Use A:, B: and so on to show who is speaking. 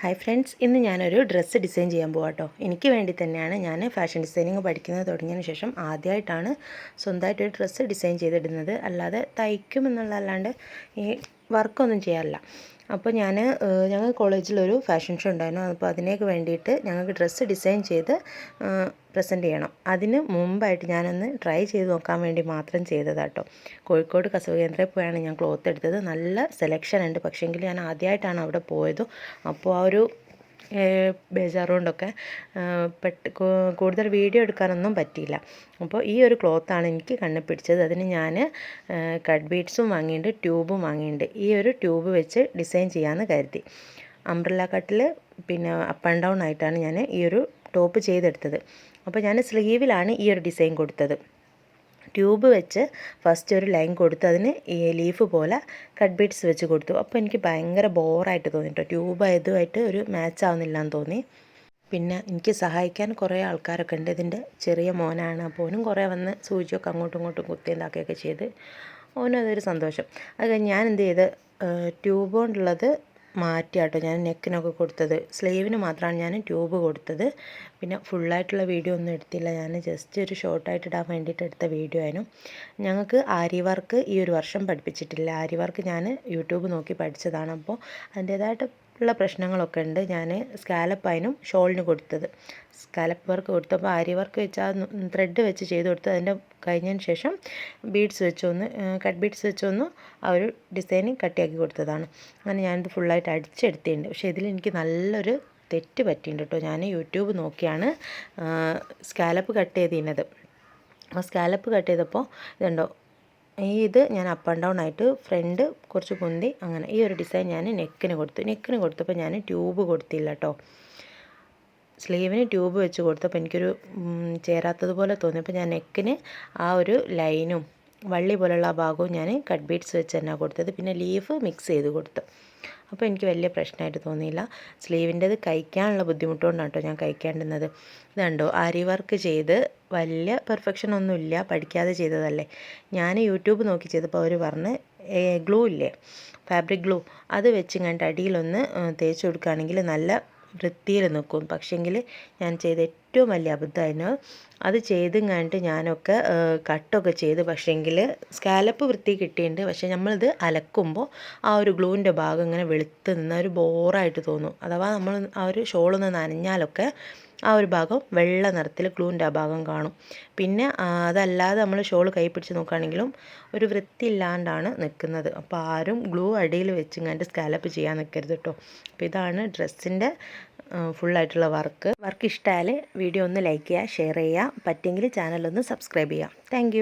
A: Hi friends ഇന്ന് ഞാനൊരു dress design ചെയ്യാൻ പോകാം കേട്ടോ എനിക്ക് വേണ്ടി തന്നെയാണ് ഞാൻ ഫാഷൻ ഡിസൈനിങ് പഠിക്കുന്നത് തുടങ്ങിയതിന് ശേഷം ആദ്യമായിട്ടാണ് സ്വന്തമായിട്ടൊരു ഡ്രസ്സ് ഡിസൈൻ ചെയ്തിടുന്നത്. അല്ലാതെ തയ്ക്കും എന്നുള്ള അല്ലാണ്ട് ഈ വർക്കൊന്നും ചെയ്യാറില്ല. അപ്പോൾ ഞാൻ ഞങ്ങൾ കോളേജിലൊരു ഫാഷൻ ഷോ ഉണ്ടായിരുന്നു. അപ്പോൾ അതിനേക്ക് വേണ്ടിയിട്ട് ഞങ്ങൾക്ക് ഡ്രസ്സ് ഡിസൈൻ ചെയ്ത് പ്രസന്റ് ചെയ്യണം. അതിന് മുമ്പായിട്ട് ഞാനൊന്ന് ട്രൈ ചെയ്ത് നോക്കാൻ വേണ്ടി മാത്രം ചെയ്തതാട്ടോ കോഴിക്കോട് കസവ് കേന്ദ്രയിൽ പോയാണ് ഞാൻ ക്ലോത്ത് എടുത്തത്. നല്ല സെലക്ഷൻ ഉണ്ട്. പക്ഷേങ്കിൽ ഞാൻ ആദ്യമായിട്ടാണ് അവിടെ പോയത്. അപ്പോൾ ആ ഒരു ബേജാറുകൊണ്ടൊക്കെ പെട്ട് കൂടുതൽ വീഡിയോ എടുക്കാനൊന്നും പറ്റിയില്ല. അപ്പോൾ ഈ ഒരു ക്ലോത്താണ് എനിക്ക് കണ്ണിൽ പിടിച്ചത്. അതിന് ഞാൻ കട്ട് ബീഡ്സും വാങ്ങിയിട്ടുണ്ട് ട്യൂബും വാങ്ങിയിട്ടുണ്ട് ഈ ഒരു ട്യൂബ് വെച്ച് ഡിസൈൻ ചെയ്യാമെന്ന് കരുതി. അംബ്രല്ല കട്ടിൽ പിന്നെ അപ്പ് ആൻഡ് ഡൗൺ ആയിട്ടാണ് ഞാൻ ഈ ഒരു ടോപ്പ് ചെയ്തെടുത്തത്. അപ്പോൾ ഞാൻ സ്ലീവിലാണ് ഈ ഒരു ഡിസൈൻ കൊടുത്തത്. ട്യൂബ് വെച്ച് ഫസ്റ്റ് ഒരു ലൈൻ കൊടുത്തു അതിന് ഈ ലീഫ് പോലെ കട്ട് ബീഡ്സ് വെച്ച് കൊടുത്തു. അപ്പോൾ എനിക്ക് ഭയങ്കര ബോറായിട്ട് തോന്നി കേട്ടോ ട്യൂബ് ആയതുമായിട്ട് ഒരു മാച്ച് ആവുന്നില്ല എന്ന് തോന്നി. പിന്നെ എനിക്ക് സഹായിക്കാൻ കുറേ ആൾക്കാരൊക്കെ ഉണ്ട്. ഇതിന്റെ ചെറിയ മോനാണ്. അപ്പോൾ ഓനും കുറേ വന്ന് സൂചിയൊക്കെ അങ്ങോട്ടും ഇങ്ങോട്ടും കുത്തി ഉണ്ടാക്കുകയൊക്കെ ചെയ്ത്. ഓനും അതൊരു സന്തോഷം. അത് ഞാൻ എന്ത് ചെയ്ത് ട്യൂബ് കൊണ്ടുള്ളത് മാറ്റിയാട്ടോ ഞാൻ നെക്കിനൊക്കെ കൊടുത്തത്. സ്ലീവിന് മാത്രമാണ് ഞാൻ ട്യൂബ് കൊടുത്തത്. പിന്നെ ഫുള്ളായിട്ടുള്ള വീഡിയോ ഒന്നും എടുത്തില്ല. ഞാൻ ജസ്റ്റ് ഒരു ഷോർട്ടായിട്ട് ഇടാൻ വേണ്ടിയിട്ട് എടുത്ത വീഡിയോ ആയിരുന്നു. ഞങ്ങൾക്ക് ആരി വർക്ക് ഈ ഒരു വർഷം പഠിപ്പിച്ചിട്ടില്ല. ആരി വർക്ക് ഞാൻ യൂട്യൂബ് നോക്കി പഠിച്ചതാണ്. അപ്പോൾ അതിന്റേതായിട്ട് ഉള്ള പ്രശ്നങ്ങളൊക്കെ ഉണ്ട്. ഞാൻ സ്കാലപ്പ് അതിനും ഷോളിന് കൊടുത്തത്. സ്കാലപ്പ് വർക്ക് കൊടുത്തപ്പോൾ ആരി വർക്ക് വെച്ച് ആ ത്രെഡ് വെച്ച് ചെയ്ത് കൊടുത്ത് അതിന്റെ കഴിഞ്ഞതിന് ശേഷം ബീഡ്സ് വെച്ചൊന്ന് കട്ട് ബീഡ്സ് വെച്ചൊന്ന് ആ ഒരു ഡിസൈനിങ് കട്ടിയാക്കി കൊടുത്തതാണ്. അങ്ങനെ ഞാനിത് ഫുള്ളായിട്ട് അടിച്ചെടുത്തിട്ടുണ്ട്. പക്ഷേ ഇതിൽ എനിക്ക് നല്ലൊരു തെറ്റ് പറ്റിയിട്ടുണ്ട് കേട്ടോ. ഞാൻ യൂട്യൂബ് നോക്കിയാണ് സ്കാലപ്പ് കട്ട് ചെയ്തിരുന്നത്. ആ സ്കാലപ്പ് കട്ട് ചെയ്തപ്പോൾ ഇതുണ്ടോ ഇത് ഞാൻ അപ്പ് ആൻഡ് ഡൗൺ ആയിട്ട് ഫ്രണ്ട് കുറച്ച് പൊന്തി അങ്ങനെ ഈ ഒരു ഡിസൈൻ ഞാൻ നെക്കിന് കൊടുത്തു. നെക്കിന് കൊടുത്തപ്പോൾ ഞാൻ ട്യൂബ് കൊടുത്തില്ല കേട്ടോ സ്ലീവിന് ട്യൂബ് വെച്ച് കൊടുത്തപ്പോൾ എനിക്കൊരു ചേരാത്തതുപോലെ തോന്നി അപ്പോൾ ഞാൻ നെക്കിന് ആ ഒരു ലൈനും വള്ളി പോലുള്ള ആ ഭാഗവും ഞാൻ കട്ട് ബീഡ്സ് വെച്ച് തന്നെ കൊടുത്തത്. പിന്നെ ലീഫ് മിക്സ് ചെയ്ത് കൊടുത്തു. അപ്പോൾ എനിക്ക് വലിയ പ്രശ്നമായിട്ട് തോന്നിയില്ല. സ്ലീവിന്റെത് കഴിക്കാനുള്ള ബുദ്ധിമുട്ടുകൊണ്ടാണ് കേട്ടോ ഞാൻ കഴിക്കേണ്ടുന്നത് ഇതുണ്ടോ ആരി വർക്ക് ചെയ്ത് വലിയ പെർഫെക്ഷൻ ഒന്നുമില്ല പഠിക്കാതെ ചെയ്തതല്ലേ. ഞാൻ യൂട്യൂബ് നോക്കി ചെയ്തപ്പോൾ അവർ പറഞ്ഞ് ഗ്ലൂ ഇല്ലേ? Fabric glue. അത് വെച്ച് വെച്ചിങ്ങാണ്ട് അടിയിലൊന്ന് തേച്ച് കൊടുക്കുകയാണെങ്കിൽ നല്ല വൃത്തിയിൽ നിൽക്കും. പക്ഷേങ്കിൽ ഞാൻ ചെയ്ത ഏറ്റവും വലിയ അബദ്ധമായിരുന്നു അത് ചെയ്തും കണ്ടിട്ട് ഞാനൊക്കെ കട്ടൊക്കെ ചെയ്ത് പക്ഷേങ്കിൽ സ്കാലപ്പ് വൃത്തി കിട്ടിയിട്ടുണ്ട്. പക്ഷേ നമ്മളിത് അലക്കുമ്പോൾ ആ ഒരു ഗ്ലൂവിന്റെ ഭാഗം ഇങ്ങനെ വെളുത്ത് നിന്ന് ഒരു ബോറായിട്ട് തോന്നും. അഥവാ നമ്മൾ ആ ഒരു ഷോളൊന്ന് നനഞ്ഞാലൊക്കെ ആ ഒരു ഭാഗം വെള്ള നിറത്തിൽ ഗ്ലൂവിന്റെ ആ ഭാഗം കാണും. പിന്നെ അതല്ലാതെ നമ്മൾ ഷോൾ കൈ പിടിച്ച് നോക്കുകയാണെങ്കിലും ഒരു വൃത്തി ഇല്ലാണ്ടാണ് നിൽക്കുന്നത്. അപ്പോൾ ആരും ഗ്ലൂ അടിയിൽ വെച്ച് കണ്ട് സ്കാലപ്പ് ചെയ്യാൻ നിൽക്കരുത് കേട്ടോ അപ്പോൾ ഇതാണ് ഡ്രസ്സിന്റെ ഫുള്ളായിട്ടുള്ള വർക്ക് വർക്ക് ഇഷ്ടമായാൽ വീഡിയോ ഒന്ന് ലൈക്ക് ചെയ്യുക ഷെയർ ചെയ്യുക. പറ്റുമെങ്കിൽ ചാനലൊന്ന് സബ്സ്ക്രൈബ് ചെയ്യുക. താങ്ക്